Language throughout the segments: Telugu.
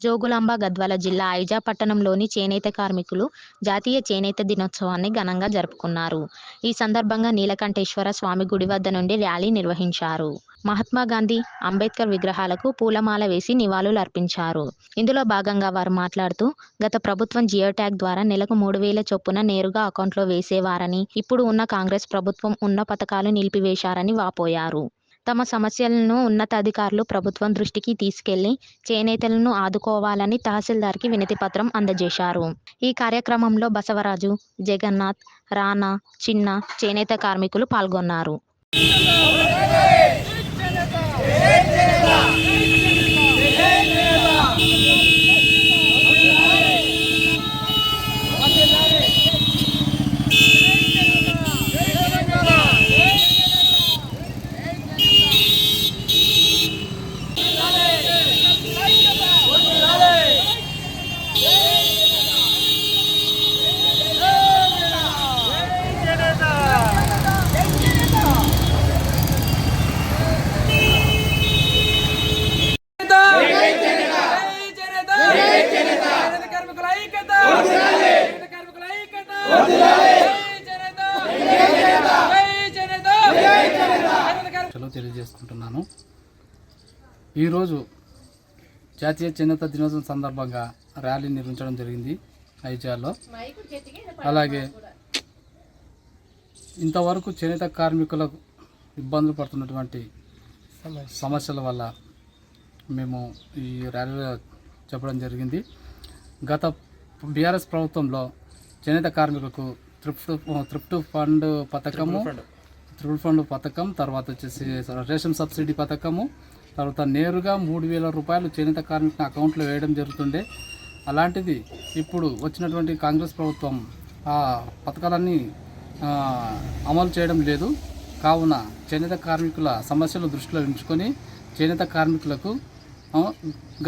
జోగులాంబ గద్వాల జిల్లా ఐజా పట్టణంలోని చేనేత కార్మికులు జాతీయ చేనేత దినోత్సవాన్ని ఘనంగా జరుపుకున్నారు. ఈ సందర్భంగా నీలకంఠేశ్వర స్వామి గుడి వద్ద నుండి ర్యాలీ నిర్వహించారు. మహాత్మా గాంధీ అంబేద్కర్ విగ్రహాలకు పూలమాల వేసి నివాళులు అర్పించారు. ఇందులో భాగంగా వారు మాట్లాడుతూ గత ప్రభుత్వం జియో ట్యాగ్ ద్వారా నెలకు మూడు వేల చొప్పున నేరుగా అకౌంట్లో వేసేవారని ఇప్పుడు ఉన్న కాంగ్రెస్ ప్రభుత్వం ఉన్న పథకాలు నిలిపివేశారని వాపోయారు. తమ సమస్యలను ఉన్నతాధికారులు ప్రభుత్వం దృష్టికి తీసుకెళ్ళి చేనేతలను ఆదుకోవాలని తహసీల్దార్కి వినతి పత్రం అందజేశారు. ఈ కార్యక్రమంలో బసవరాజు జగన్నాథ్ రానా చిన్న చేనేత కార్మికులు పాల్గొన్నారు. తెలియజేసుకుంటున్నాను. ఈరోజు జాతీయ చేనేత దినోత్సవం సందర్భంగా ర్యాలీ నిర్మించడం జరిగింది ఐజాల్లో అలాగే ఇంతవరకు చేనేత కార్మికులకు ఇబ్బందులు పడుతున్నటువంటి సమస్యల వల్ల మేము ఈ ర్యాలీలో చెప్పడం జరిగింది. గత బీఆర్ఎస్ ప్రభుత్వంలో చేనేత కార్మికులకు త్రిఫ్ట్ త్రిఫ్ట్ ఫండ్ పథకము. Triple fund. పథకం తర్వాత వచ్చేసి రేషన్ సబ్సిడీ పథకము తర్వాత నేరుగా మూడు వేల రూపాయలు చేనేత కార్మికుల అకౌంట్లో వేయడం జరుగుతుండే. అలాంటిది ఇప్పుడు వచ్చినటువంటి కాంగ్రెస్ ప్రభుత్వం ఆ పథకాలన్నీ అమలు చేయడం లేదు. కావున చేనేత కార్మికుల సమస్యలు దృష్టిలో ఉంచుకొని చేనేత కార్మికులకు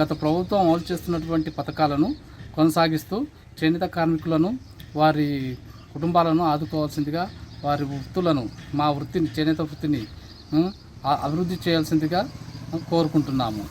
గత ప్రభుత్వం అమలు చేస్తున్నటువంటి పథకాలను కొనసాగిస్తూ చేనేత కార్మికులను వారి కుటుంబాలను ఆదుకోవాల్సిందిగా వారి వృత్తులను మా వృత్తిని చేనేత వృత్తిని అభివృద్ధి చేయాల్సిందిగా కోరుకుంటున్నాము.